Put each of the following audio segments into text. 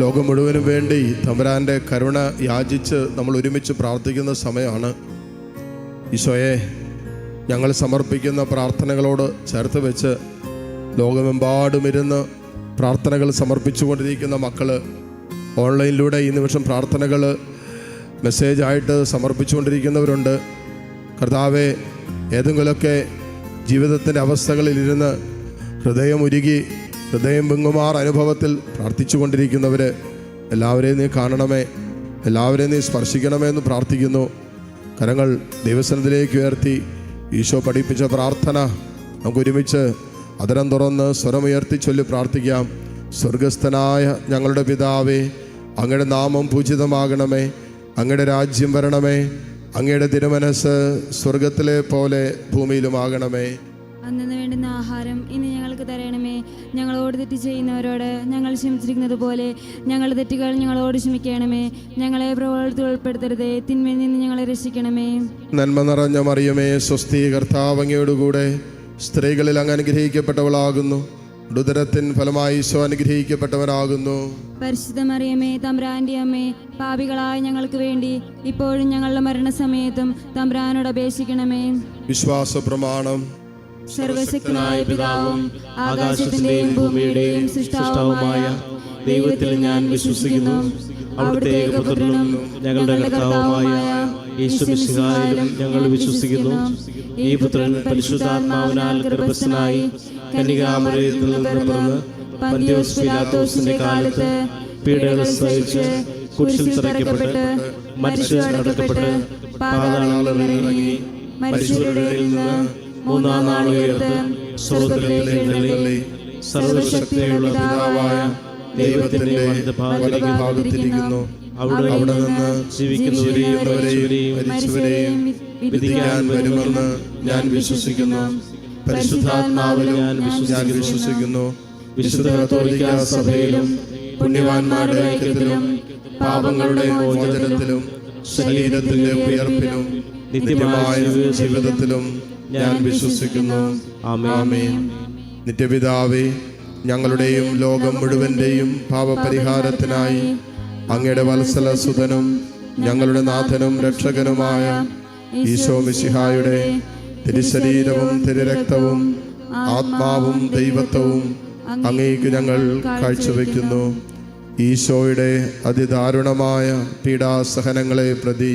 ലോകം മുഴുവനും വേണ്ടി തമ്പുരാന്റെ കരുണ യാചിച്ച് നമ്മൾ ഒരുമിച്ച് പ്രാർത്ഥിക്കുന്ന സമയമാണ്. ഈശോയെ ഞങ്ങൾ സമർപ്പിക്കുന്ന പ്രാർത്ഥനകളോട് ചേർത്ത് വെച്ച് ലോകമെമ്പാടുമിരുന്ന് പ്രാർത്ഥനകൾ സമർപ്പിച്ചുകൊണ്ടിരിക്കുന്ന മക്കൾ ഓൺലൈനിലൂടെ ഈ നിമിഷം പ്രാർത്ഥനകൾ മെസ്സേജായിട്ട് സമർപ്പിച്ചുകൊണ്ടിരിക്കുന്നവരുണ്ട് കർത്താവെ ഏതെങ്കിലുമൊക്കെ ജീവിതത്തിന്റെ അവസ്ഥകളിലിരുന്ന് ഹൃദയം ഉരുകി ഹൃദയം പെങ്ങുമാർ അനുഭവത്തിൽ പ്രാർത്ഥിച്ചുകൊണ്ടിരിക്കുന്നവർ എല്ലാവരെയും നീ കാണണമേ എല്ലാവരെയും നീ സ്പർശിക്കണമേ എന്ന് പ്രാർത്ഥിക്കുന്നു. കരങ്ങൾ ദൈവസനത്തിലേക്ക് ഉയർത്തി ഈശോ പഠിപ്പിച്ച പ്രാർത്ഥന നമുക്ക് ഒരുമിച്ച് അതരം തുറന്ന് സ്വരമുയർത്തി ചൊല്ലി പ്രാർത്ഥിക്കാം. സ്വർഗസ്ഥനായ ഞങ്ങളുടെ പിതാവേ അങ്ങയുടെ നാമം പൂജിതമാകണമേ അങ്ങയുടെ രാജ്യം വരണമേ അങ്ങയുടെ തിരുമനസ് സ്വർഗത്തിലെ പോലെ ഭൂമിയിലുമാകണമേ. അന്നു വേണ്ടുന്ന ആഹാരം ഇന്ന് ഞങ്ങൾക്ക് തരണമേ. ഞങ്ങളോട് തെറ്റ് ചെയ്യുന്നവരോട് ഞങ്ങൾ ക്ഷമിച്ചിരിക്കുന്നത് പോലെ ഞങ്ങളുടെ തെറ്റുകൾ ഞങ്ങളോട് ക്ഷമിക്കണമേ. ഞങ്ങളെ പ്രവർത്തി ഉൾപ്പെടുത്തരുതേ. തിന്മയിൽ നിന്ന് ഞങ്ങളെ രക്ഷിക്കണമേ. നന്മ നിറഞ്ഞ മറിയമേ സ്വസ്തി കർത്താവങ്ങയോടുകൂടെ സ്ത്രീകളിൽ അങ്ങ് അനുഗ്രഹിക്കപ്പെട്ടവളാകുന്നു. ഉദരത്തിൻ ഫലമായി ഈശോ അനുഗ്രഹിക്കപ്പെട്ടവരാകുന്നു പരിശുദ്ധ മറിയമേ തമ്പ്രാന്റെ അമ്മേ പാപികളായ ഞങ്ങൾക്ക് വേണ്ടി ഇപ്പോഴും ഞങ്ങളുടെ മരണസമയത്തും തമ്പ്രാനോട് അപേക്ഷിക്കണമേ. വിശ്വാസ പ്രമാണം സർവശക്തനായ പിതാവും ആകാശത്തിന്റെയും ഭൂമിയുടെയും സൃഷ്ടാവുമായ ദൈവത്തിൽ ഞാൻ വിശ്വസിക്കുന്നു. അവിടുത്തെ ഏകപുത്രനും ഞങ്ങളുടെ കർത്താവുമായ യേശുമിശിഹായിലും ഞങ്ങൾ വിശ്വസിക്കുന്നു. ഈ പുത്രൻ പരിശുദ്ധാത്മാവിനാൽ ഗർഭസ്ഥനായി കന്യകാമറിയത്തിൽ നിന്ന് പിറന്ന് പന്തിയോസ് പിലാത്തോസിന്റെ കാലത്ത് പീഡകൾ സഹിച്ച് കുരിശിൽ തറയ്ക്കപ്പെട്ട് മരിച്ചു അടക്കപ്പെട്ട് പാതാളങ്ങളിൽ ഇറങ്ങി മരിച്ചവരുടെ നിന്ന് മൂന്നാം നാൾ ഉയർത്ത് എഴുന്നള്ളി. സർവശക്തിയുള്ള പിതാവായ ദൈവത്തിന്റെ ഭാഗത്തിരിക്കുന്നു അവിടെ അവിടെ നിന്ന് ജീവിക്കുന്നവരെയും ജീവിക്കുന്നവരെയും മരിച്ചവരെയും വിധിക്കാൻ വരുമെന്ന് ഞാൻ വിശ്വസിക്കുന്നു. പരിശുദ്ധാത്മാവിലും ഞാൻ വിശ്വസിക്കുന്നു. വിശുദ്ധ കത്തോലിക്ക സഭയിലും പുണ്യവാന്മാരുടെ ഐക്യത്തിലും പാപങ്ങളുടെ മോചനത്തിലും ശരീരത്തിന്റെ ഉയർപ്പിലും നിത്യമായ ജീവിതത്തിലും ഞാൻ വിശ്വസിക്കുന്നു. ആമേൻ. നിത്യപിതാവേ ഞങ്ങളുടെയും ലോകം മുഴുവന്റെയും പാപപരിഹാരത്തിനായി അങ്ങയുടെ വത്സല സുതനും ഞങ്ങളുടെ നാഥനും രക്ഷകനുമായ ഈശോ മിശിഹായുടെ തിരുശരീരവും തിരുരക്തവും ആത്മാവും ദൈവത്വവും അങ്ങേക്ക് ഞങ്ങൾ കാഴ്ചവെക്കുന്നു. ഈശോയുടെ അതിദാരുണമായ പീഡാസഹനങ്ങളെ പ്രതി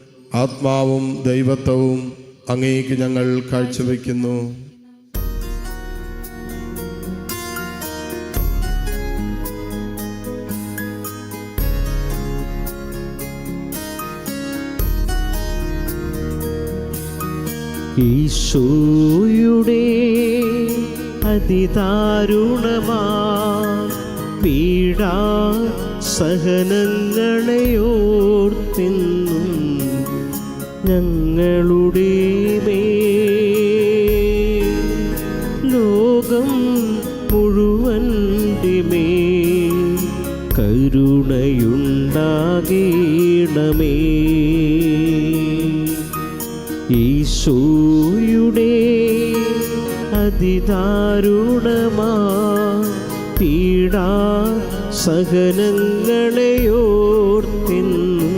ആത്മാവും ദൈവത്വവും അങ്ങേക്ക് ഞങ്ങൾ കാഴ്ചവെക്കുന്നു. ഈശോയുടെ അതിദാരുണമാ പീഡാ സഹനങ്ങളെയോർത്തെന്നും ഞങ്ങളുടെ മേ ലോകം മുഴുവൻ മേ കരുണയുണ്ടാകേണമേ. ഈശോയുടെ അതിദാരുണമാ പീഡാ സഹനങ്ങളെയോർത്തെന്നും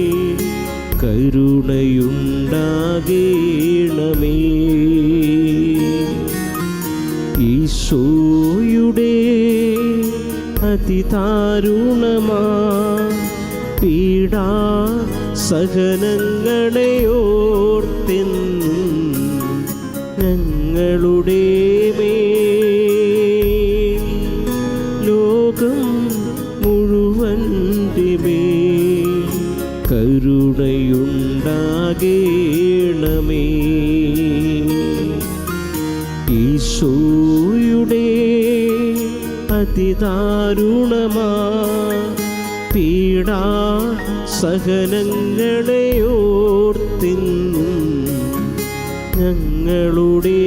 കരുണയുണ്ടാകേണമേ. ഈശോയുടെ അതിതാരുണമാ പീഡാ സഹനങ്ങളെയോർത്തെന്നും ഞങ്ങളുടെ മേ ലോകം മുഴുവൻ മേ കരുണയുണ്ടാകേണമേ. ഈശോയുടെ അതിദാരുണമാ പീഡാ സഹനങ്ങളെയോർത്തിന്നും ഞങ്ങളുടെ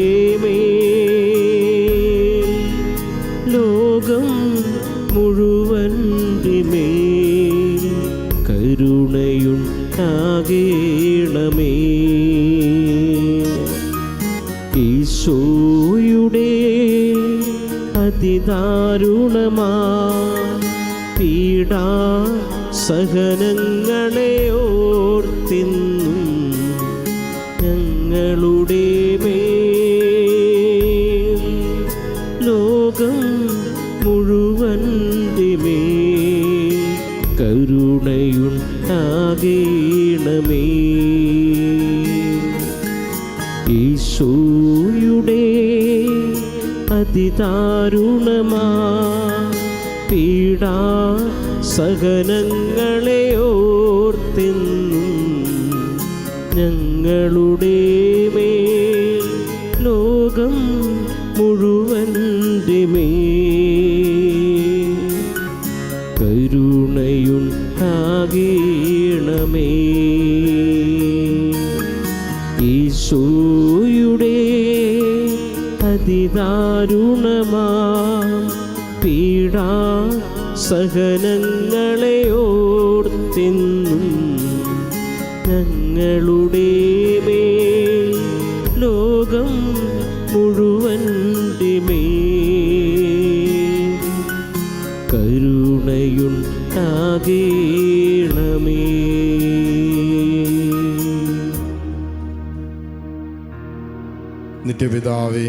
ദാരുണമാ. പീഡാ സഹനങ്ങളെ ഓർത്തിന്നു ഞങ്ങളുടെ മേ ലോകം മുഴുവൻ കരുണയുണ്ടാകേ അതിദാരുണമാ പീഡാ സഹനങ്ങളെ ഓർത്തെന്നും ഞങ്ങളുടെ മേൽ ലോകം മുഴുവന്റെ മേ അതിദാരുണമാ പീഡാ സഹനങ്ങളെ ഓർത്തെന്നും ഞങ്ങളുടെ മേൽ ലോകം മുഴുവൻ മേ കരുണയുണ്ടാകേണമേ. നിത്യപിതാവേ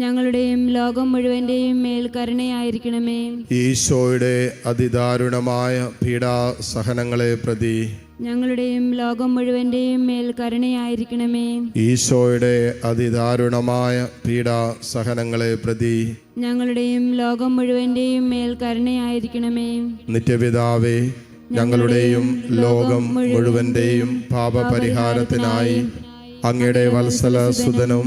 ഞങ്ങളുടെയും ലോകം മുഴുവന്റെയും മേൽ കരുണയായിരിക്കണമേ. ഈശോയുടെ അതിദാരുണമായ പീഡാസഹനങ്ങളെ പ്രതി ഞങ്ങളുടെയും ലോകം മുഴുവന്റെയും മേൽ കരുണയായിരിക്കണമേ. ഈശോയുടെ അതിദാരുണമായ പീഡാസഹനങ്ങളെ പ്രതി ഞങ്ങളുടെയും ലോകം മുഴുവന്റെയും മേൽ കരുണയായിരിക്കണമേ. നിത്യപിതാവേ ഞങ്ങളുടെയും ലോകം മുഴുവന്റെയും പാപപരിഹാരത്തിനായി അങ്ങയുടെ വത്സല സുതനും